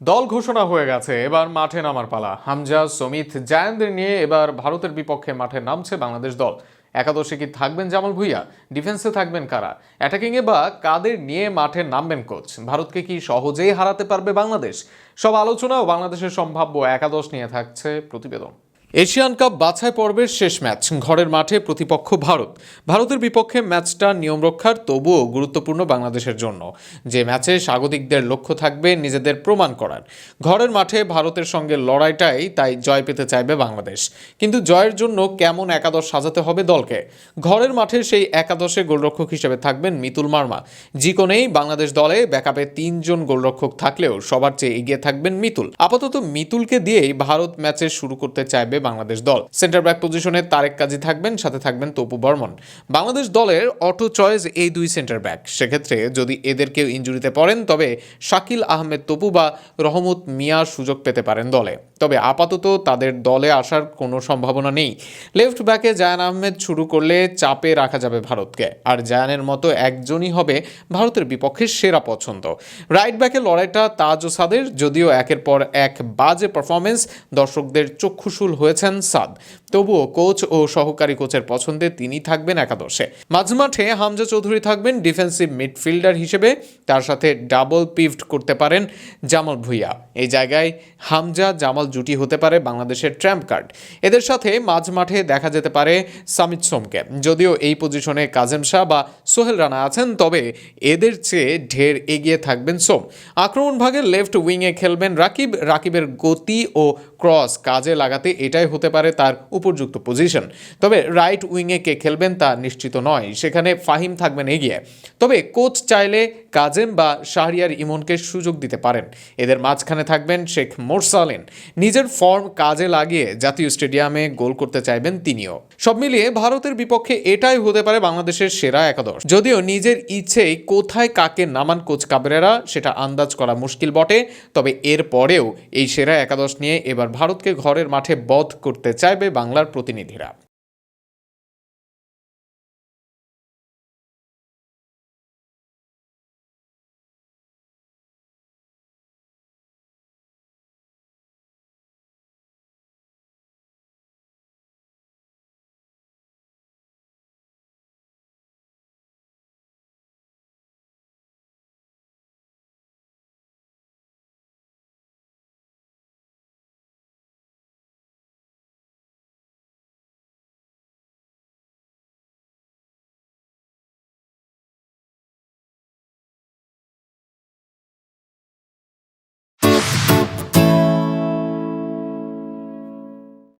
দল ঘোষণা হয়ে গেছে, এবার মাঠে নামার পালা। হামজা, সমিত, জায়ানদের নিয়ে এবার ভারতের বিপক্ষে মাঠে নামছে বাংলাদেশ দল। একাদশে কি থাকবেন জামাল ভুইয়া? ডিফেন্সে থাকবেন কারা? অ্যাটাকিংয়ে বা কাদের নিয়ে মাঠে নামবেন কোচ ভারতকে কি সহজেই হারাতে পারবে বাংলাদেশ? সব আলোচনা ও বাংলাদেশের সম্ভাব্য একাদশ নিয়ে থাকছে প্রতিবেদন। এশিয়ান কাপ বাছাই পর্বের শেষ ম্যাচ, ঘরের মাঠে প্রতিপক্ষ ভারত। ভারতের বিপক্ষে ম্যাচটা নিয়ম রক্ষার, তবুও গুরুত্বপূর্ণ বাংলাদেশের জন্য। যে ম্যাচে স্বাগতিকদের লক্ষ্য থাকবে নিজেদের প্রমাণ করার। ঘরের মাঠে ভারতের সঙ্গে লড়াইটাই তাই জয় পেতে চাইবে বাংলাদেশ। কিন্তু জয়ের জন্য কেমন একাদশ সাজাতে হবে দলকে? ঘরের মাঠে সেই একাদশে গোলরক্ষক হিসেবে থাকবেন মিতুল মার্মা। জিকোনেই বাংলাদেশ দলে ব্যাকআপে তিনজন গোলরক্ষক থাকলেও সবার চেয়ে এগিয়ে থাকবেন মিতুল। আপাতত মিতুলকে দিয়েই ভারত ম্যাচে শুরু করতে চাইবে বাংলাদেশ দল। সেন্টার ব্যাক পজিশনে তারেক কাজী থাকবেন, সাথে থাকবেন তপু বর্মন। বাংলাদেশ দলের অটো চয়েস এই দুই সেন্টার ব্যাক সেক্ষেত্রে যদি এদের কেউ ইঞ্জুরিতে পড়েন, তবে শাকিল আহমেদ তপু বা রহমত মিয়া সুযোগ পেতে পারেন দলে। তবে আপাতত তাদের দলে আসার কোনো সম্ভাবনা নেই। লেফট ব্যাকে জায়ান আহমেদ শুরু করলে চাপে রাখা যাবে ভারতকে। আর জায়ানের মতো একজনই হবে ভারতের বিপক্ষে সেরা পছন্দ। রাইট ব্যাকে লড়াইটা তাজ ও সাদের, যদিও একের পর এক বাজে পারফরমেন্স দর্শকদের চক্ষুশূল হয়েছেন সাদ। তবুও কোচ ও সহকারী কোচের পছন্দে তিনি থাকবেন একাদশে। মাঝমাঠে হামজা চৌধুরী থাকবেন ডিফেন্সিভ মিডফিল্ডার হিসেবে। তার সাথে ডাবল পিভট করতে পারেন জামাল ভুইয়া। এই জায়গায় হামজা জামাল জুটি হতে পারে বাংলাদেশের ট্র্যাম্প কার্ড। এদের সাথে মাঝ মাঠে দেখা যেতে পারে সামিত সোমকে। যদিও এই পজিশনে কাজেম শাহ বা সোহেল রানা আছেন, তবে এদের চেয়ে ঢের এগিয়ে থাকবেন সোম। আক্রমণ ভাগে লেফট উইংয়ে খেলবেন রাকিব। রাকিবের গতি ও ক্রস কাজে লাগাতে এটাই হতে পারে তার উপযুক্ত পজিশন। তবে রাইট উইংয়ে কে খেলবেন তা নিশ্চিত নয়। সেখানে ফাহিম থাকবেন এগিয়ে। তবে কোচ চাইলে কাজেম বা শাহরিয়ার ইমনকে সুযোগ দিতে পারেন। এদের মাঝখানে থাকবেন শেখ মোরসালেন। নিজের ফর্ম কাজে লাগিয়ে জাতীয় স্টেডিয়ামে গোল করতে চাইবেন তিনিও। সব মিলিয়ে ভারতের বিপক্ষে এটাই হতে পারে বাংলাদেশের সেরা একাদশ। যদিও নিজের ইচ্ছেই কোথায় কাকে নামান কোচ কাবরেরা সেটা আন্দাজ করা মুশকিল বটে, তবে এর পরেও এই সেরা একাদশ নিয়ে এবার ভারতকে ঘরের মাঠে বধ করতে চাইবে বাংলার প্রতিনিধিরা।